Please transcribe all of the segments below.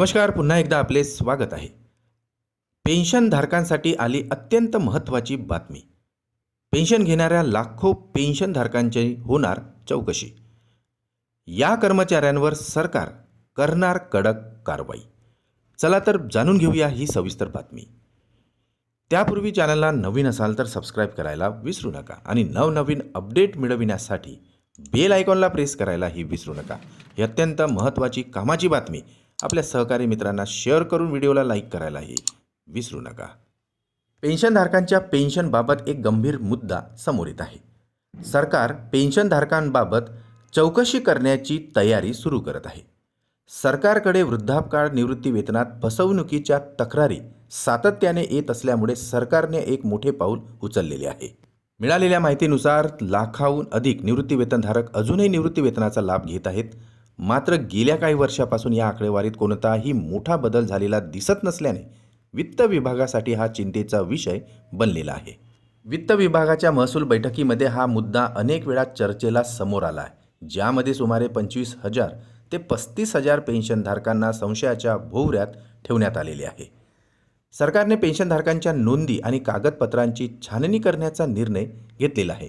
नमस्कार पुन्हा एकदा आपले स्वागत आहे. पेन्शनधारकांसाठी आली अत्यंत महत्त्वाची बातमी. पेन्शन घेणाऱ्या लाखो पेन्शनधारकांची होणार चौकशी. या कर्मचाऱ्यांवर सरकार करणार कडक कारवाई. चला तर जाणून घेऊया ही सविस्तर बातमी. त्यापूर्वी चॅनलला नवीन असाल तर सबस्क्राईब करायला विसरू नका आणि नवनवीन अपडेट मिळविण्यासाठी बेल आयकॉनला प्रेस करायलाही विसरू नका. ही अत्यंत महत्त्वाची कामाची बातमी. आपल्या सहकारी मित्रांना शेअर करून व्हिडिओला लाईक करायलाही विसरू नका. पेन्शनधारकांच्या पेन्शनबाबत एक गंभीर मुद्दा समोर येत आहे. सरकार पेन्शनधारकांबाबत चौकशी करण्याची तयारी सुरू करत आहे. सरकारकडे वृद्धापकाळ निवृत्ती वेतनात फसवणुकीच्या तक्रारी सातत्याने येत असल्यामुळे सरकारने एक मोठे पाऊल उचललेले आहे. मिळालेल्या माहितीनुसार लाखाहून अधिक निवृत्तीवेतनधारक अजूनही निवृत्तीवेतनाचा लाभ घेत आहेत. मात्र गेल्या काही वर्षापासून या आकडेवारीत कोणताही मोठा बदल झालेला दिसत नसल्याने वित्त विभागासाठी हा चिंतेचा विषय बनलेला आहे. वित्त विभागाच्या महसूल बैठकीमध्ये हा मुद्दा अनेक वेळा चर्चेला समोर आला आहे ज्यामध्ये सुमारे पंचवीस हजार ते पस्तीस हजार पेन्शनधारकांना संशयाच्या भोवऱ्यात ठेवण्यात आलेले आहे. सरकारने पेन्शनधारकांच्या नोंदी आणि कागदपत्रांची छाननी करण्याचा निर्णय घेतलेला आहे.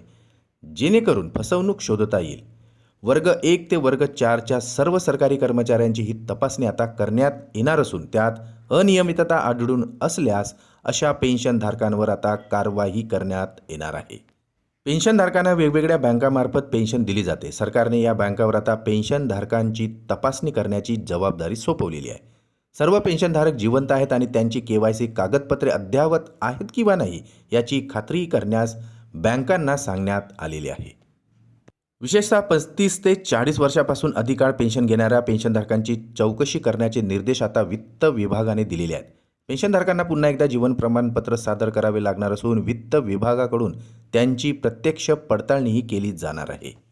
जेणेकरून फसवणूक शोधता येईल. वर्ग एक ते वर्ग चारच्या सर्व सरकारी कर्मचाऱ्यांची ही तपासणी आता करण्यात येणार असून त्यात अनियमितता आढळून असल्यास अशा पेन्शनधारकांवर आता कारवाई करण्यात येणार आहे. पेन्शनधारकांना वेगवेगळ्या बँकामार्फत पेन्शन दिली जाते. सरकारने या बँकावर आता पेन्शनधारकांची तपासणी करण्याची जबाबदारी सोपवलेली आहे. सर्व पेन्शनधारक जिवंत आहेत आणि त्यांची के वाय सी कागदपत्रे अद्ययावत आहेत किंवा नाही याची खात्री करण्यास बँकांना सांगण्यात आलेली आहे. विशेषतः पस्तीस ते चाळीस वर्षापासून अधिकाळ पेन्शन घेणाऱ्या पेन्शनधारकांची चौकशी करण्याचे निर्देश आता वित्त विभागाने दिलेले आहेत. पेन्शनधारकांना पुन्हा एकदा जीवन प्रमाणपत्र सादर करावे लागणार असून वित्त विभागाकडून त्यांची प्रत्यक्ष पडताळणीही केली जाणार आहे.